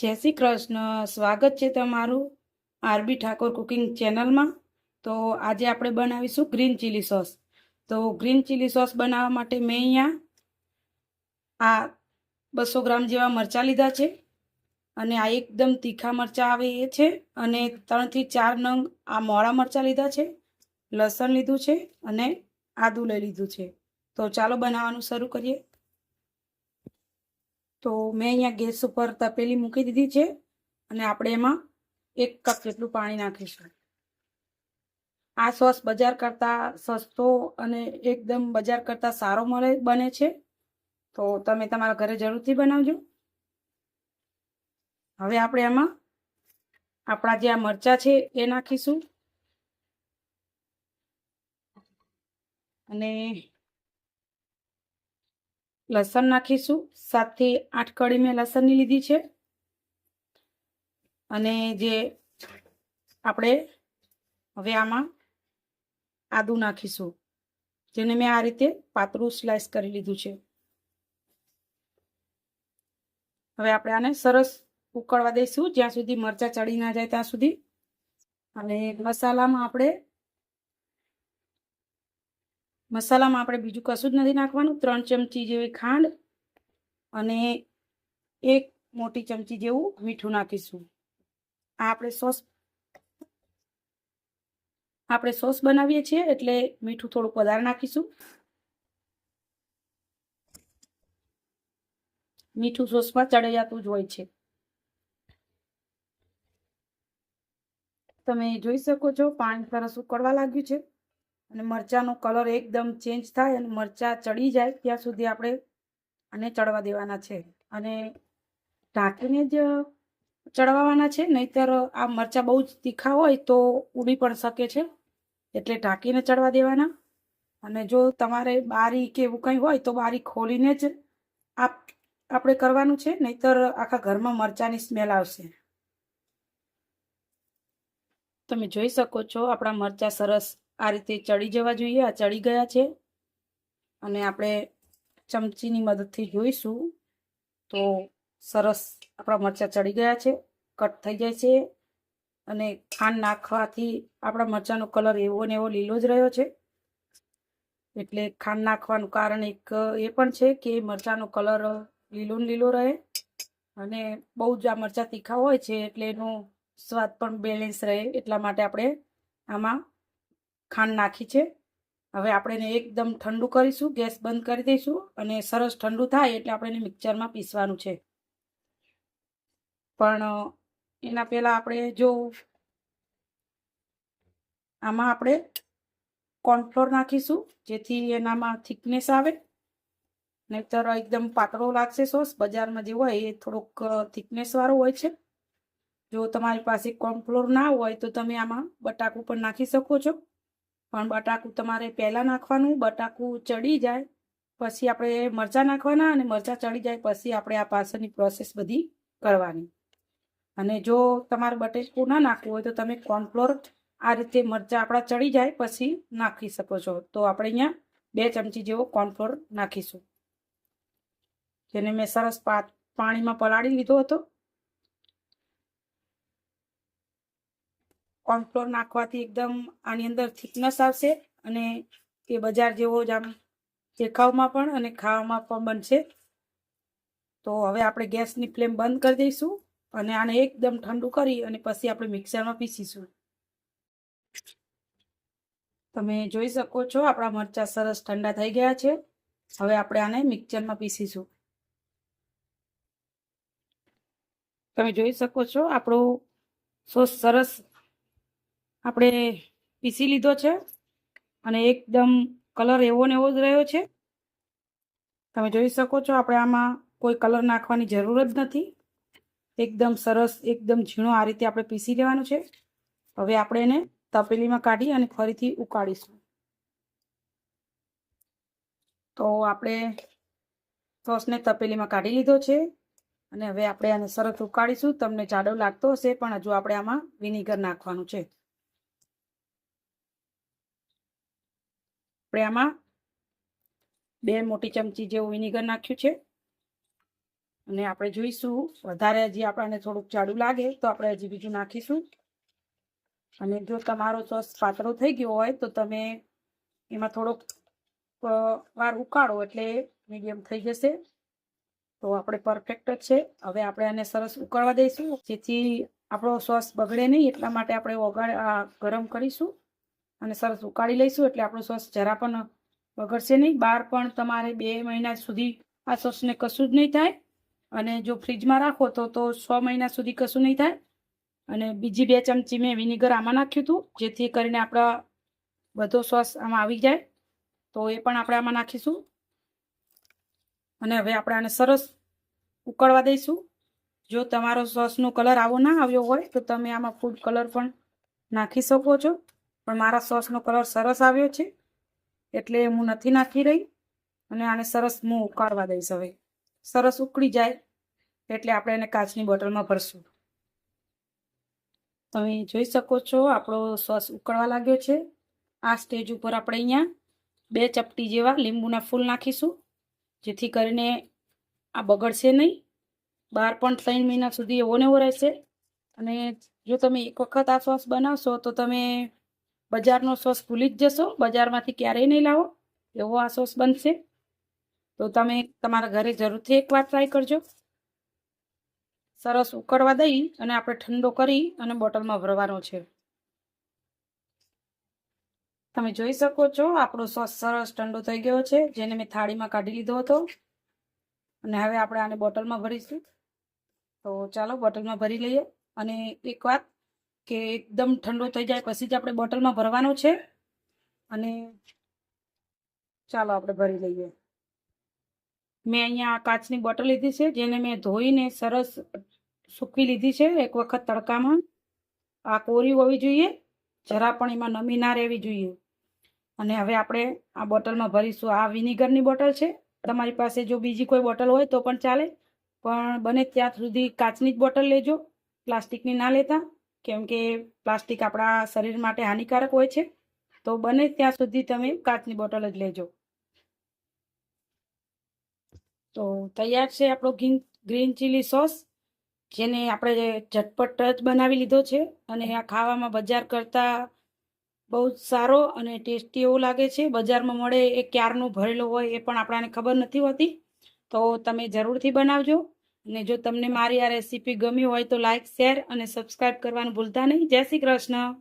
જય શ્રી કૃષ્ણ. સ્વાગત છે તમારું આરબી ઠાકોર કુકિંગ ચેનલમાં. તો આજે આપણે બનાવીશું ગ્રીન ચીલી સોસ. તો ગ્રીન ચીલી સોસ બનાવવા માટે મેં અહીંયા આ બસો ગ્રામ જેવા મરચાં લીધા છે અને આ એકદમ તીખા મરચાં આવે એ છે અને ત્રણથી ચાર નંગ આ મોળા મરચાં લીધા છે, લસણ લીધું છે અને આદું લઈ લીધું છે. તો ચાલો બનાવવાનું શરૂ કરીએ. તો મેં અહીંયા ગેસ ઉપર તપેલી મૂકી દીધી છે અને આપણે એમાં એક કપ જેટલું પાણી નાખીશું. આ સોસ બજાર કરતાં સસ્તો અને એકદમ બજાર કરતાં સારો મળે, બને છે. તો તમે તમારા ઘરે જરૂરથી બનાવજો. હવે આપણે એમાં આપણા જે આ મરચાં છે એ નાખીશું. અને લસણ નાખીશું. સાતથી આઠ કળી મેં લસણની લીધી છે. અને જે આપણે હવે આમાં આદું નાખીશું, જેને મેં આ રીતે પાતળું સ્લાઇસ કરી લીધું છે. હવે આપણે આને સરસ ઉકળવા દઈશું. જ્યાં સુધી મરચાં ચડી ના જાય ત્યાં સુધી. અને મસાલામાં આપણે મસાલામાં આપણે બીજું કશું જ નથી નાખવાનું. ત્રણ ચમચી જેવી ખાંડ અને એક મોટી ચમચી જેવું મીઠું નાખીશું. આ આપણે સોસ આપણે સોસ બનાવીએ છીએ એટલે મીઠું થોડુંક વધારે નાખીશું. મીઠું સોસમાં ચડી જતું જ હોય છે. તમે જોઈ શકો છો પાણી સરસ ઉકળવા લાગ્યું છે. અને મરચાંનો કલર એકદમ ચેન્જ થાય અને મરચાં ચડી જાય ત્યાં સુધી આપણે આને ચડવા દેવાના છે. અને ઢાંકીને જ ચડવાના છે, નહીતર આ મરચાં બહુ જ તીખા હોય તો ઉડી પણ શકે છે. એટલે ઢાંકીને ચડવા દેવાના. અને જો તમારે બારી કે એવું કંઈ હોય તો બારી ખોલીને જ આપ, આપણે કરવાનું છે, નહીતર આખા ઘરમાં મરચાંની સ્મેલ આવશે. તમે જોઈ શકો છો, આપણા મરચાં સરસ આ રીતે ચડી જવા જોઈએ, આ ચડી ગયા છે. અને આપણે ચમચીની મદદથી જોઈશું તો સરસ આપણા મરચાં ચડી ગયા છે, કટ થઈ જાય છે. અને ખાંડ નાખવાથી આપણા મરચાંનો કલર એવો ને એવો લીલો જ રહ્યો છે. એટલે ખાંડ નાખવાનું કારણ એક એ પણ છે કે મરચાંનો કલર લીલો ને લીલો રહે. અને બહુ જ આ મરચાં તીખા હોય છે એટલે એનો સ્વાદ પણ બેલેન્સ રહે એટલા માટે આપણે આમાં ખાંડ નાખી છે. હવે આપણે એને એકદમ ઠંડુ કરીશું, ગેસ બંધ કરી દઈશું અને સરસ ઠંડુ થાય એટલે આપણે એને મિક્સરમાં પીસવાનું છે. પણ, એના પહેલાં આપણે જો આમાં આપણે કોર્નફ્લોર નાખીશું, જેથી એનામાં થિકનેસ આવે. નહીતર એકદમ પાતળો લાગશે સોસ, બજારમાં જે હોય એ થોડોક થિકનેસવાળો હોય છે. જો તમારી પાસે કોર્નફ્લોર ના હોય તો તમે આમાં બટાકું પણ નાખી શકો છો. પણ બટાકું તમારે પહેલાં નાખવાનું, બટાકું ચડી જાય, પછી આપણે મરચાં નાખવાના અને મરચાં ચડી જાય, પછી આપણે આ પાછળની પ્રોસેસ બધી કરવાની. અને જો તમારે બટેકું ના નાખવું હોય તો તમે કોર્નફ્લોર આ રીતે મરચાં આપણા ચડી જાય, પછી નાખી શકો છો. તો આપણે અહીંયા બે ચમચી જેવો કોર્નફ્લોર નાખીશું. જેને મેં સરસ પાણીમાં પલાળી લીધો હતો. કોર્નફ્લોર નાખવાથી એકદમ આની અંદર થિકનેસ આવશે અને એ બજાર જેવો જ આમ દેખાવમાં પણ અને ખાવામાં પણ બનશે. તો હવે આપણે ગેસની ફ્લેમ બંધ કરી દઈશું અને આને એકદમ ઠંડુ કરી અને પછી આપણે મિક્સરમાં પીસીશું. તમે જોઈ શકો છો આપણા મરચાં સરસ ઠંડા થઈ ગયા છે. હવે આપણે આને મિક્સરમાં પીસીશું. તમે જોઈ શકો છો આપણો સોસ સરસ આપણે પીસી લીધો છે અને એકદમ કલર એવો ને એવો જ રહ્યો છે. તમે જોઈ શકો છો આપણે આમાં કોઈ કલર નાખવાની જરૂર જ નથી. એકદમ સરસ, એકદમ ઝીણો આ રીતે આપણે પીસી લેવાનું છે. હવે આપણે એને તપેલીમાં કાઢી અને ફરીથી ઉકાળીશું. તો આપણે સોસને તપેલીમાં કાઢી લીધો છે અને હવે આપણે આને સરસ ઉકાળીશું. તમને જાડો લાગતો હશે પણ હજુ આપણે આમાં વિનેગર નાખવાનું છે. આપણે આમાં બે મોટી ચમચી જેવું વિનેગર નાખ્યું છે. અને આપણે જોઈશું, વધારે હજી આપણને થોડુંક જાડું લાગે તો આપણે હજી બીજું નાખીશું. અને જો તમારો સોસ પાતળો થઈ ગયો હોય તો તમે એમાં થોડોક વાર ઉકાળો એટલે મીડિયમ થઈ જશે. તો આપણે પરફેક્ટ જ છે. હવે આપણે આને સરસ ઉકળવા દઈશું. જેથી આપણો સોસ બગડે નહીં, એટલા માટે આપણે ઓગાળ ગરમ કરીશું. અને સરસ ઉકાળી લઈશું એટલે આપણો સોસ જરા પણ બગડશે નહીં. બહાર પણ તમારે બે મહિના સુધી આ સોસને કશું જ નહીં થાય. અને જો ફ્રીજમાં રાખો તો તો છ મહિના સુધી કશું નહીં થાય. અને બીજી બે ચમચી મેં વિનેગર આમાં નાખ્યું હતું, જેથી કરીને આપણા બધો સોસ આમાં આવી જાય. તો એ પણ આપણે આમાં નાખીશું. અને હવે આપણે આને સરસ ઉકળવા દઈશું. જો તમારો સોસનો કલર આવો ના આવ્યો હોય, તો તમે આમાં ફૂડ કલર પણ નાખી શકો છો. પણ મારા સોસનો કલર સરસ આવ્યો છે, એટલે હું નથી નાખી રહી અને આને સરસ હું ઉકાળવા દઈશ હવે. સરસ ઉકળી જાય, એટલે આપણે એને કાચની બોટલમાં ભરશું. તમે જોઈ શકો છો, આપણો સોસ ઉકળવા લાગ્યો છે. આ સ્ટેજ ઉપર આપણે અહીંયા બે ચપટી જેવા લીંબુના ફૂલ નાખીશું, જેથી કરીને આ બગડશે નહીં. બાર પણ ત્રણ મહિના સુધી એવો ને એવો રહેશે અને જો તમે એક વખત આ સોસ બનાવશો, તો તમે બજારનો સોસ ભૂલી જ જશો. બજારમાંથી ક્યારેય નહીં લાવો. એવો આ સોસ બનશે. તો તમે તમારા ઘરે જરૂરથી એકવાર ટ્રાય કરજો. સરસ ઉકળવા દઈ અને આપણે ઠંડો કરી અને બોટલમાં ભરવાનો છે. તમે જોઈ શકો છો, આપણો સોસ સરસ ઠંડો થઈ ગયો છે, જેને મેં થાળીમાં કાઢી લીધો હતો. અને હવે આપણે આને બોટલમાં ભરીશું. તો ચાલો, બોટલમાં ભરી લઈએ. અને એક વાત કે એકદમ ઠંડો થઈ જાય પછી જ આપણે બોટલમાં ભરવાનો છે. અને ચાલો આપણે ભરી લઈએ. મેં અહીંયા કાચની બોટલ લીધી છે, જેને મેં ધોઈને સરસ સૂકવી લીધી છે એક વખત તડકામાં. આ કોરી હોવી જોઈએ, જરા પણ એમાં નમી ના રહેવી જોઈએ. અને હવે આપણે આ બોટલમાં ભરીશું. આ વિનેગરની બોટલ છે. તમારી પાસે જો બીજી કોઈ બોટલ હોય તો પણ ચાલે. પણ બને ત્યાં સુધી કાચની જ બોટલ લેજો. પ્લાસ્ટિકની ના લેતા. કેમ કે પ્લાસ્ટિક આપણા શરીર માટે હાનિકારક હોય છે. તો બને ત્યાં સુધી તમે કાચની બોટલ જ લેજો. તો તૈયાર છે આપણો ગ્રીન ગ્રીન ચીલી સોસ, જેને આપણે ઝટપટ જ બનાવી લીધો છે અને આ ખાવામાં બજાર કરતાં બહુ જ સારો અને ટેસ્ટી એવું લાગે છે. બજારમાં મળે એ ક્યારનું ભરેલું હોય એ પણ આપણાને ખબર નથી હોતી. તો તમે જરૂરથી બનાવજો. અને જો તમને મારી આ રેસીપી ગમી હોય તો લાઇક શેર અને સબસ્ક્રાઈબ કરવાનું ભૂલતા નહીં. જય શ્રી કૃષ્ણ.